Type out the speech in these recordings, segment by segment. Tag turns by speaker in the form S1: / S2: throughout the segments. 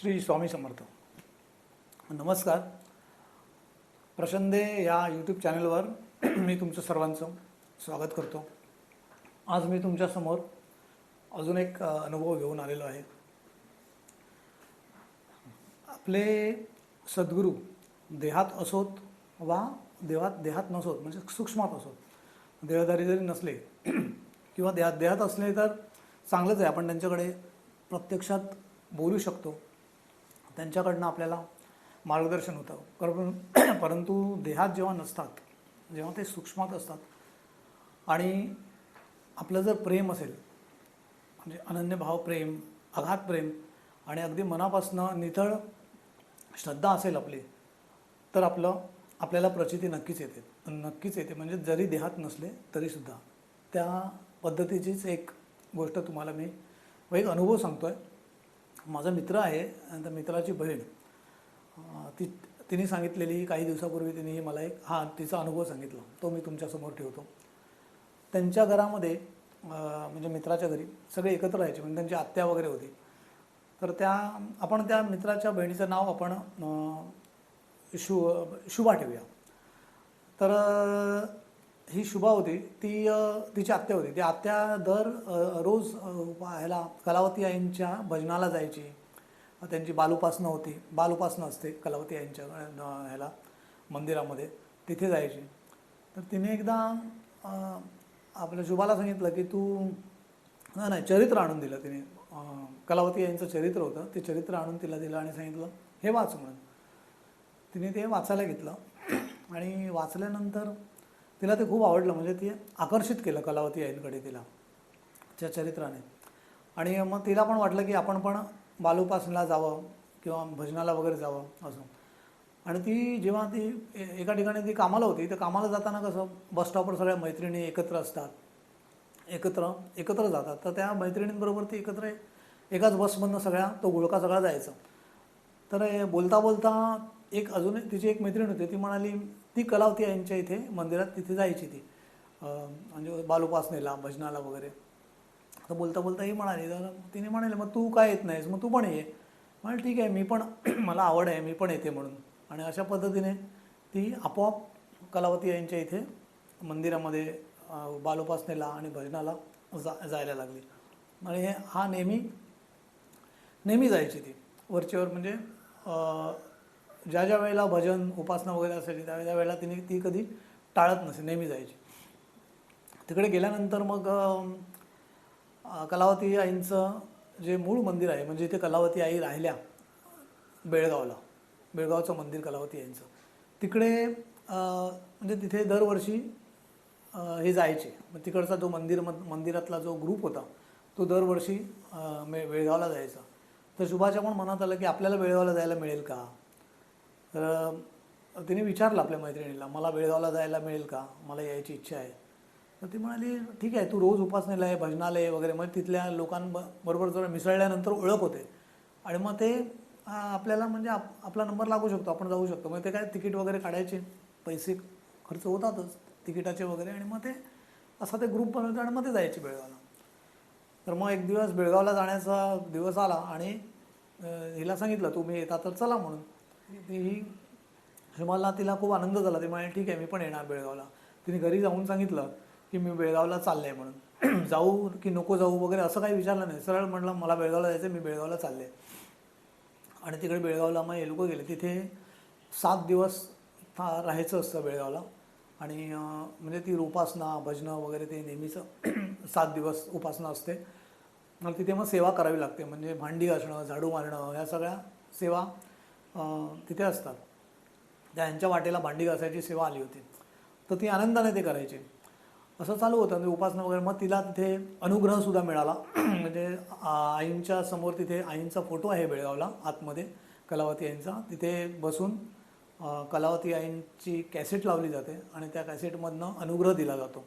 S1: श्री स्वामी समर्थ. नमस्कार. प्रसंदे या यूट्यूब चॅनलवर मी तुमचं सर्वांचं स्वागत करतो. आज मी तुमच्यासमोर अजून एक अनुभव घेऊन आलेलो आहे. आपले सद्गुरू देहात असोत वा देहात देहात नसोत म्हणजे सूक्ष्मात असोत देहदारी जरी नसले किंवा देहात देहात असले तर चांगलंच आहे. आपण त्यांच्याकडे प्रत्यक्षात बोलू शकतो. त्यांच्याकडनं आपल्याला मार्गदर्शन होतं. कारण परंतु देहात जेव्हा नसतात जेव्हा ते सूक्ष्मात असतात आणि आपलं जर प्रेम असेल म्हणजे अनन्य भाव प्रेम अघात प्रेम आणि अगदी मनापासनं नितळ श्रद्धा असेल आपली तर आपलं आपल्याला प्रचिती नक्कीच येते. नक्कीच येते. म्हणजे जरी देहात नसले तरीसुद्धा त्या पद्धतीचीच एक गोष्ट तुम्हाला मी व एक अनुभव सांगतो आहे माझा मित्र आहे आणि त्या मित्राची बहीण. ती तिने सांगितलेली काही दिवसापूर्वी तिने मला एक हा तिचा अनुभव सांगितला. तो मी तुमच्यासमोर ठेवतो. त्यांच्या घरामध्ये म्हणजे मित्राच्या घरी सगळे एकत्र राहायचे म्हणजे त्यांची आत्या वगैरे होती. तर त्या आपण त्या मित्राच्या बहिणीचं नाव आपण शु शुभा ठेवूया. तर ही शुभा होती. ती तिची आत्या होती. ती आत्या दर रोज ह्याला कलावती आईंच्या भजनाला जायची. त्यांची बालुपासनं होती. बालुपासनं असते कलावती आईंच्या ह्याला मंदिरामध्ये. तिथे जायची. तर तिने एकदा आपल्या शुभाला सांगितलं की तू नाही नाही चरित्र आणून दिलं तिने. कलावती यांचं चरित्र होतं. ते चरित्र आणून तिला दिलं आणि सांगितलं हे वाच म्हणून. तिने ते वाचायला घेतलं. आणि वाचल्यानंतर तिला ते खूप आवडलं. म्हणजे ती आकर्षित केलं कलावती आईंकडे तिला त्या चरित्राने. आणि मग तिला पण वाटलं की आपण पण बालोपासनाला जावं किंवा भजनाला वगैरे जावं असं. आणि ती जेव्हा ती ए- एका ठिकाणी ती कामाला होती तर कामाला जाताना कसं बस स्टॉपवर सगळ्या मैत्रिणी एकत्र असतात. एकत्र एकत्र जातात. तर त्या मैत्रिणींबरोबर ती एकत्र एकाच बसमधनं सगळ्या तो गुळका सगळा जायचा. तर बोलता बोलता एक अजून तिची एक मैत्रीण होती. ती म्हणाली ती कलावती यांच्या इथे मंदिरात तिथे जायची ती. म्हणजे बालोपासनेला भजनाला वगैरे. तर बोलता बोलता ही म्हणाली तर तिने म्हणाले मग तू काय येत नाहीस? मग तू पण ये. म्हणाल ठीक आहे मी पण मला आवड आहे मी पण येते म्हणून. आणि अशा पद्धतीने ती आपोआप कलावती यांच्या इथे मंदिरामध्ये बालोपासनेला आणि भजनाला जा जायला लागली. आणि हे हा नेहमी नेहमी जायची ती. वरचेवर म्हणजे ज्या ज्या वेळेला भजन उपासना वगैरे असायची त्या त्या वेळेला तिने ती कधी टाळत नसे नेहमी जायची. तिकडे गेल्यानंतर मग कलावती आईंचं जे मूळ मंदिर आहे म्हणजे इथे कलावती आई राहिल्या बेळगावला बेळगावचं मंदिर कलावती आईंचं. तिकडे म्हणजे तिथे दरवर्षी हे जायचे. मग तिकडचा जो मंदिर मंदिरातला जो ग्रुप होता तो दरवर्षी मे बेळगावला जायचा. तर शुभाच्या पण मनात आलं की आपल्याला बेळगावला जायला मिळेल का? तर तिने विचारलं आपल्या मैत्रिणीला मला बेळगावला जायला मिळेल का? मला यायची इच्छा आहे. तर ती म्हणाली ठीक आहे तू रोज उपासनेला आहे भजनालय वगैरे. मग तिथल्या लोकांबरोबर जर मिसळल्यानंतर ओळख होते. आणि मग ते आपल्याला म्हणजे आप आपला नंबर लागू शकतो आपण जाऊ शकतो. मग ते काय तिकीट वगैरे काढायचे पैसे खर्च होतातच तिकिटाचे वगैरे. आणि मग ते असा ते ग्रुप बनवतो आणि मग ते जायचे बेळगावला. तर मग एक दिवस बेळगावला जाण्याचा दिवस आला आणि हिला सांगितलं तुम्ही येता तर चला म्हणून. ती ही तिला खूप आनंद झाला. ती म्हणाली ठीक आहे मी पण येणार बेळगावला. तिने घरी जाऊन सांगितलं की मी बेळगावला चालले आहे म्हणून. जाऊ की नको जाऊ वगैरे असं काही विचारलं नाही. सरळ म्हटलं मला बेळगावला जायचं मी बेळगावला चालले आणि तिकडे बेळगावला मग हे लोक गेले. तिथे सात दिवस था- राहायचं असतं बेळगावला. आणि म्हणजे ती उपासना भजनं वगैरे ते नेहमीचं सात दिवस उपासना असते. मग तिथे मग सेवा करावी लागते. म्हणजे भांडी घासणं झाडू मारणं ह्या सगळ्या सेवा तिथे असतात. त्यांच्या वाटेला भांडी घासायची सेवा आली होती. तर ती आनंदाने ते करायचे. असं चालू होतं. म्हणजे उपासना वगैरे. मग तिला तिथे अनुग्रहसुद्धा मिळाला. म्हणजे आईंच्या समोर तिथे आईंचा फोटो आहे बेळगावला आतमध्ये कलावती आईंचा. तिथे बसून कलावती आईंची कॅसेट लावली जाते आणि त्या कॅसेटमधनं अनुग्रह दिला जातो.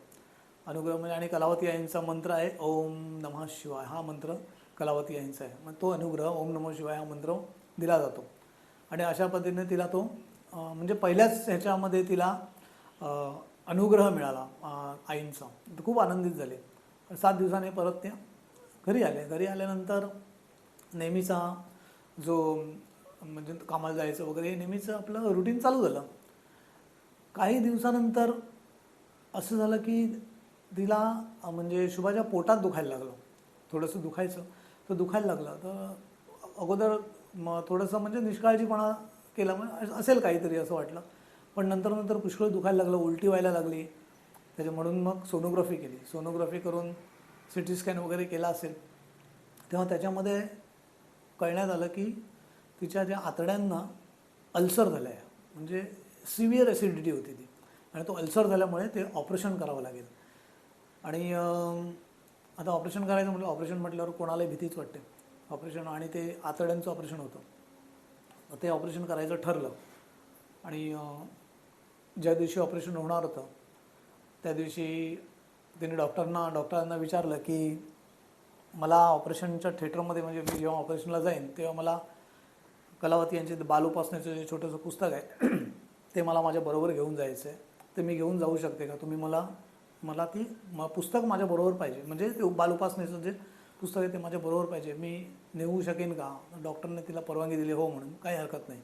S1: अनुग्रह म्हणजे आणि कलावती आईंचा मंत्र आहे ओम नमः शिवाय. हा मंत्र कलावती आईंचा आहे. मग तो अनुग्रह ओम नमः शिवाय हा मंत्र दिला जातो. आणि अशा पद्धतीने तिला तो म्हणजे पहिल्याच ह्याच्यामध्ये तिला अनुग्रह मिळाला आईंचा. तर खूप आनंदित झाले. सात दिवसाने परत त्या घरी आले. घरी आल्यानंतर नेहमीचा जो म्हणजे कामाला जायचं वगैरे हे नेहमीचं आपलं रुटीन चालू झालं. काही दिवसानंतर असं झालं की तिला म्हणजे शुभाच्या पोटात दुखायला लागलं. थोडंसं दुखायचं. तर दुखायला लागलं. तर अगोदर मग थोडंसं म्हणजे निष्काळजीपणा केला म्हणजे असेल काहीतरी असं वाटलं. पण नंतर नंतर पुष्कळ दुखायला लागलं उलटी व्हायला लागली. त्याच्या म्हणून मग सोनोग्राफी केली. सोनोग्राफी करून सी टी स्कॅन वगैरे केला असेल तेव्हा त्याच्यामध्ये कळण्यात आलं की तिच्या ज्या आतड्यांना अल्सर झालं आहे म्हणजे सिव्हिअर ॲसिडिटी होती ती. आणि तो अल्सर झाल्यामुळे ते ऑपरेशन करावं लागेल. आणि आता ऑपरेशन करायचं म्हटलं ऑपरेशन म्हटल्यावर कोणालाही भीतीच वाटते. ऑपरेशन आणि ते आतड्यांचं ऑपरेशन होतं. ते ऑपरेशन करायचं ठरलं. आणि ज्या दिवशी ऑपरेशन होणार होतं त्या दिवशी त्यांनी डॉक्टरांना डॉक्टरांना विचारलं की मला ऑपरेशनच्या थिएटरमध्ये म्हणजे मी जेव्हा ऑपरेशनला जाईन तेव्हा मला कलावती यांचे बालोपासण्याचं जे छोटंसं पुस्तक आहे ते मला माझ्याबरोबर घेऊन जायचं आहे ते मी घेऊन जाऊ शकते का? तुम्ही मला मला ती म पुस्तक माझ्याबरोबर पाहिजे. म्हणजे ते बालोपासनेचं जे पुस्तक आहे ते माझ्या बरोबर पाहिजे. मी नेऊ शकेन का? डॉक्टरने तिला परवानगी दिली हो म्हणून. काही हरकत नाही.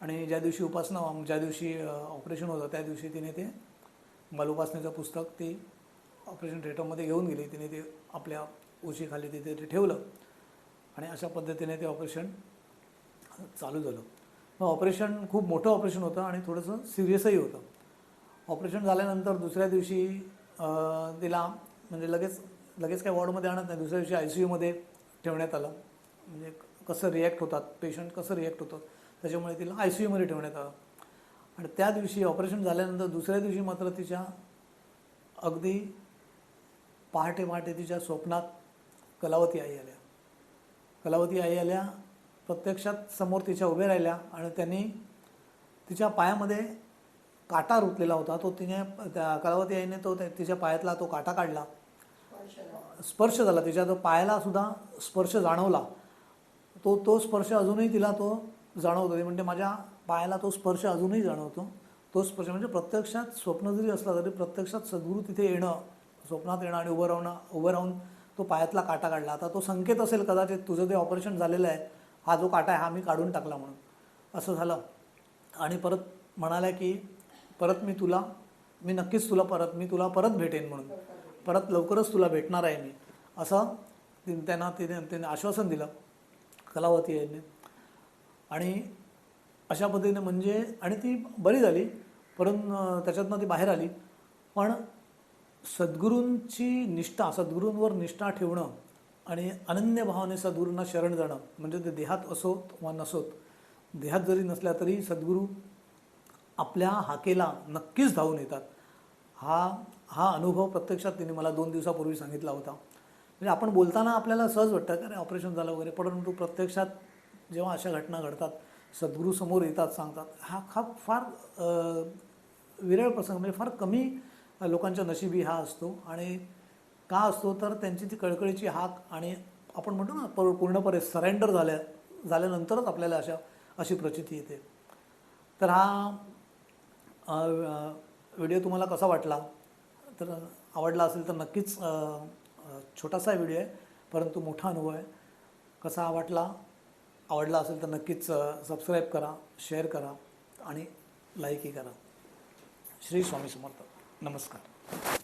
S1: आणि ज्या दिवशी उपासना ज्या दिवशी ऑपरेशन होतं त्या दिवशी तिने ते बालोपासनेचं पुस्तक ती ऑपरेशन थिएटरमध्ये घेऊन गेली. तिने ते आपल्या उशीखाली तिथे ते ठेवलं. आणि अशा पद्धतीने ते ऑपरेशन चालू झालं. मग ऑपरेशन खूप मोठं ऑपरेशन होतं आणि थोडंसं सिरियसही होतं. ऑपरेशन झाल्यानंतर दुसऱ्या दिवशी तिला म्हणजे लगेच लगेच काय वॉर्डमध्ये आणत नाही. दुसऱ्या दिवशी आय सी यूमध्ये ठेवण्यात आलं. म्हणजे कसं रिॲक्ट होतात पेशंट कसं रिॲक्ट होतं त्याच्यामुळे तिला आय सी यूमध्ये ठेवण्यात आलं. आणि त्या दिवशी ऑपरेशन झाल्यानंतर दुसऱ्या दिवशी मात्र तिच्या अगदी पहाटे पहाटे तिच्या स्वप्नात कलावती आई आल्या. कलावती आई आल्या प्रत्यक्षात समोर तिच्या उभ्या राहिल्या आणि त्यांनी तिच्या पायामध्ये काटा रुतलेला होता. तो तिने त्या कलावती आईने तो त्या- तिच्या पायातला तो काटा काढला. स्पर्श झाला. तिच्या तो पायाला सुद्धा स्पर्श जाणवला. तो तो स्पर्श अजूनही तिला तो जाणवतो. ते म्हणजे माझ्या पायाला तो स्पर्श अजूनही जाणवतो. तो स्पर्श म्हणजे प्रत्यक्षात स्वप्न जरी असला तरी प्रत्यक्षात सद्गुरू तिथे येणं स्वप्नात येणं आणि उभं राहणं उभं राहून तो पायातला काटा काढला. आता तो संकेत असेल कदाचित तुझं ते ऑपरेशन झालेलं आहे. हा जो काटा आहे हा मी काढून टाकला म्हणून. असं झालं. आणि परत म्हणाल्या की परत मी तुला मी नक्कीच तुला परत मी तुला परत भेटेन म्हणून. परत लवकरच तुला भेटणार आहे मी. असं तिने त्यांना तिने त्याने आश्वासन दिलं. कलावती यांनी. आणि अशा पद्धतीने म्हणजे आणि ती बरी झाली. परंतु त्याच्यातनं ती बाहेर आली. पण सद्गुरूंची निष्ठा सद्गुरूंवर निष्ठा ठेवणं आणि अनन्य भावाने सद्गुरूंना शरण जाणं म्हणजे ते देहात असोत वा नसोत देहात जरी नसल्या तरी सद्गुरू आपल्या हाकेला नक्कीच धावून येतात. हा हा अनुभव प्रत्यक्षात तिने मला दोन दिवसापूर्वी सांगितला होता. म्हणजे आपण बोलताना आपल्याला सहज वाटतं का रे ऑपरेशन झालं वगैरे. परंतु प्रत्यक्षात जेव्हा अशा घटना घडतात सद्गुरू समोर येतात सांगतात हा हा फार विरळ प्रसंग म्हणजे फार कमी लोकांच्या नशिबी हा असतो. आणि का असतो? तर त्यांची ती कळकळीची हाक आणि आपण म्हणतो ना पर पूर्णपणे सरेंडर झाल्या झाल्यानंतरच आपल्याला अशा अशी प्रचिती येते. तर हा व्हिडिओ तुम्हाला कसा वाटला? तर आवडला असेल तर नक्कीच छोटासा व्हिडिओ आहे परंतु मोठा अनुभव आहे. कसा वाटला? आवडला असेल तर नक्कीच सबस्क्राईब करा शेअर करा आणि लाईकही करा. श्री स्वामी समर्थ. नमस्कार.